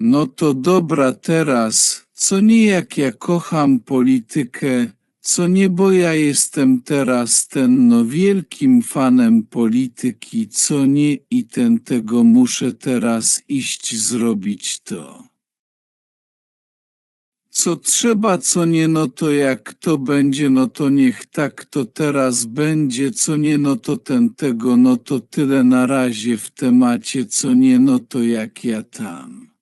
No to dobra teraz, co nie jak ja kocham politykę, co nie bo ja jestem teraz ten no wielkim fanem polityki, co nie i ten tego muszę teraz iść zrobić to. Co trzeba, co nie, no to jak to będzie, no to niech tak to teraz będzie, co nie, no to ten tego, no to tyle na razie w temacie, co nie, no to jak ja tam.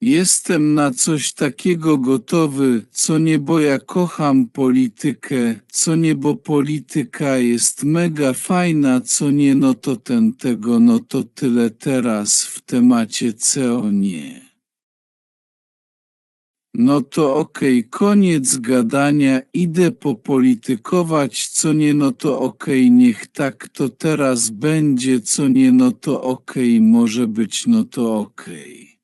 Jestem na coś takiego gotowy, co nie bo ja kocham politykę, co nie bo polityka jest mega fajna, co nie no to ten tego, no to tyle teraz w temacie co nie. No to okej, koniec gadania, idę popolitykować, co nie no to okej, niech tak to teraz będzie, co nie no to okej, może być no to okej.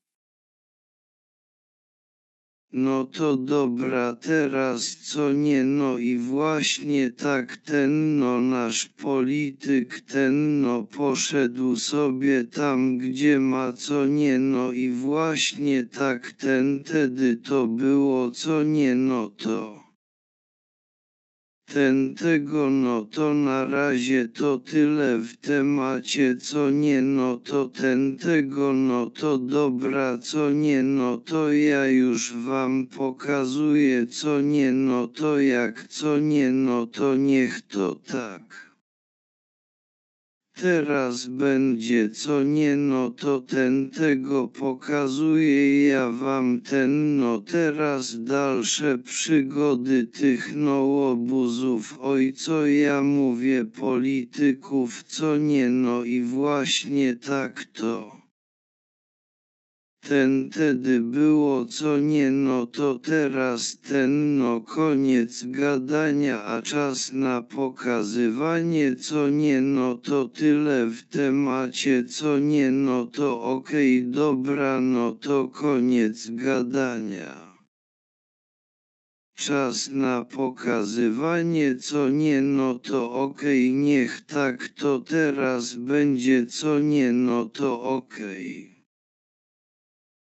No to dobra teraz co nie no i właśnie tak ten no nasz polityk ten no poszedł sobie tam gdzie ma co nie no i właśnie tak ten tedy to było co nie no to. Ten tego no to na razie to tyle w temacie co nie no to ten tego no to dobra co nie no to ja już wam pokazuję co nie no to jak co nie no to niech to tak. Teraz będzie co nie no to ten tego pokazuje ja wam ten no teraz dalsze przygody tych no łobuzów oj co ja mówię polityków co nie no i właśnie tak to. Ten tedy było co nie no to teraz ten no koniec gadania a czas na pokazywanie co nie no to tyle w temacie co nie no to okej dobra no to koniec gadania. Czas na pokazywanie co nie no to okej niech tak to teraz będzie co nie no to okej.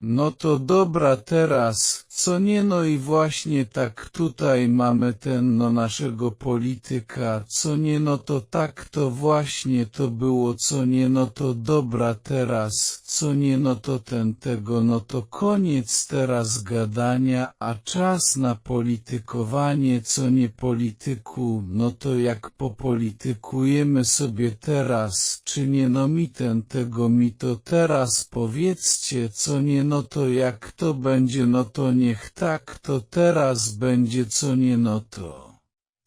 No to dobra teraz, co nie no i właśnie tak tutaj mamy ten no naszego polityka, co nie no to tak to właśnie to było, co nie no to dobra teraz, co nie no to ten tego, no to koniec teraz gadania, a czas na politykowanie, co nie polityku, no to jak popolitykujemy sobie teraz, czy nie no mi ten tego mi to teraz powiedzcie, co nie no to jak to będzie, no to niech tak to teraz będzie, co nie no to.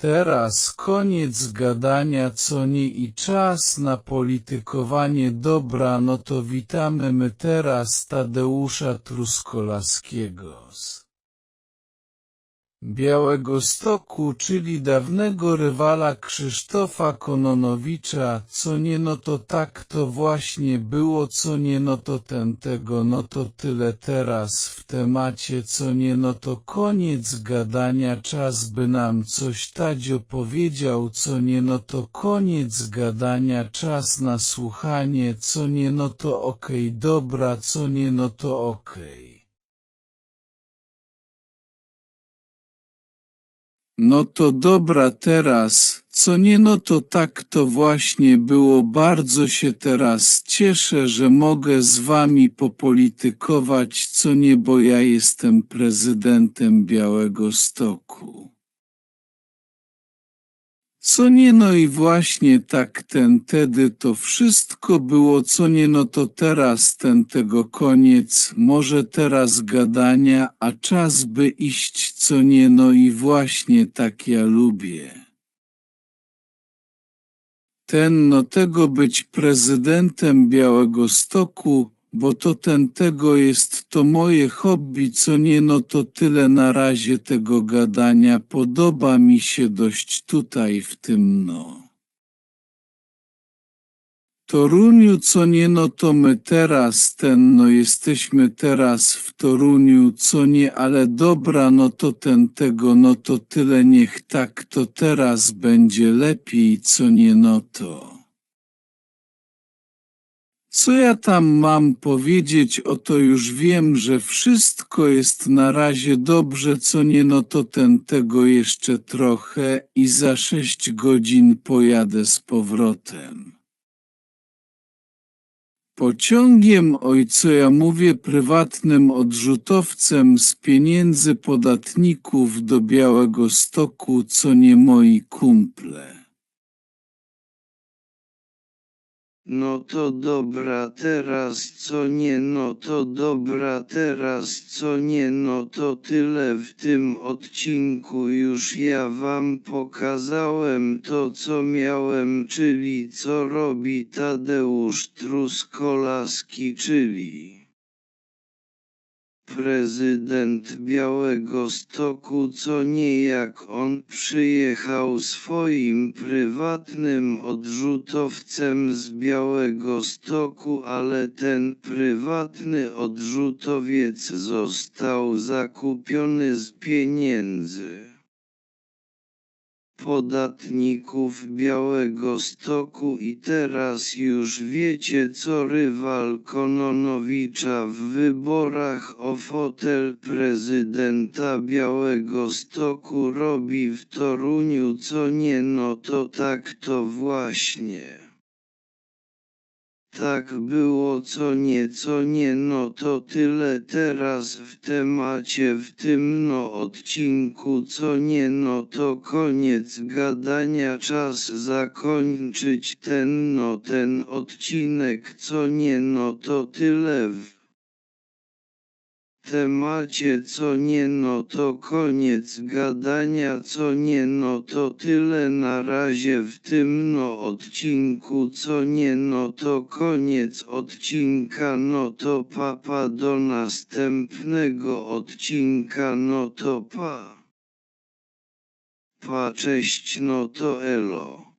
Teraz koniec gadania, co nie i czas na politykowanie. Dobra, no to witamy my teraz Tadeusza Truskolaskiego Białego Stoku, czyli dawnego rywala Krzysztofa Kononowicza, co nie no to tak to właśnie było, co nie no to ten tego, no to tyle teraz w temacie, co nie no to koniec gadania, czas by nam coś Tadzio powiedział, co nie no to koniec gadania, czas na słuchanie, co nie no to okej, dobra, co nie no to okej. No to dobra teraz, co nie no to tak to właśnie było bardzo się teraz cieszę, że mogę z wami popolitykować, co nie bo ja jestem prezydentem Białego Stoku. Co nie no i właśnie tak ten tedy to wszystko było co nie no to teraz ten tego koniec, może teraz gadania, a czas by iść co nie no i właśnie tak ja lubię. Ten no tego być prezydentem Białego Stoku, bo to ten tego jest to moje hobby, co nie no to tyle na razie tego gadania podoba mi się dość tutaj w tym no. Toruniu co nie no to my teraz ten no jesteśmy teraz w Toruniu co nie ale dobra no to ten tego no to tyle niech tak to teraz będzie lepiej co nie no to. Co ja tam mam powiedzieć, oto już wiem, że wszystko jest na razie dobrze, co nie no to ten tego jeszcze trochę i za sześć godzin pojadę z powrotem. Pociągiem, oj co ja mówię, prywatnym odrzutowcem z pieniędzy podatników do Białego Stoku, co nie moi kumple. No to dobra teraz co nie no to dobra teraz co nie no to tyle w tym odcinku. Już ja wam pokazałem to co miałem czyli co robi Tadeusz Truskolaski czyli prezydent Białego Stoku, co nie jak on przyjechał swoim prywatnym odrzutowcem z Białego Stoku, ale ten prywatny odrzutowiec został zakupiony z pieniędzy podatników Białego Stoku i teraz już wiecie co rywal Kononowicza w wyborach o fotel prezydenta Białego Stoku robi w Toruniu co nie no to tak to właśnie. Tak było co nie co nie no to tyle teraz w temacie w tym no odcinku co nie no to koniec gadania czas zakończyć ten no ten odcinek co nie no to tyle w temacie co nie no to koniec gadania co nie no to tyle na razie w tym no odcinku co nie no to koniec odcinka no to papa do następnego odcinka no to pa. Pa cześć no to elo.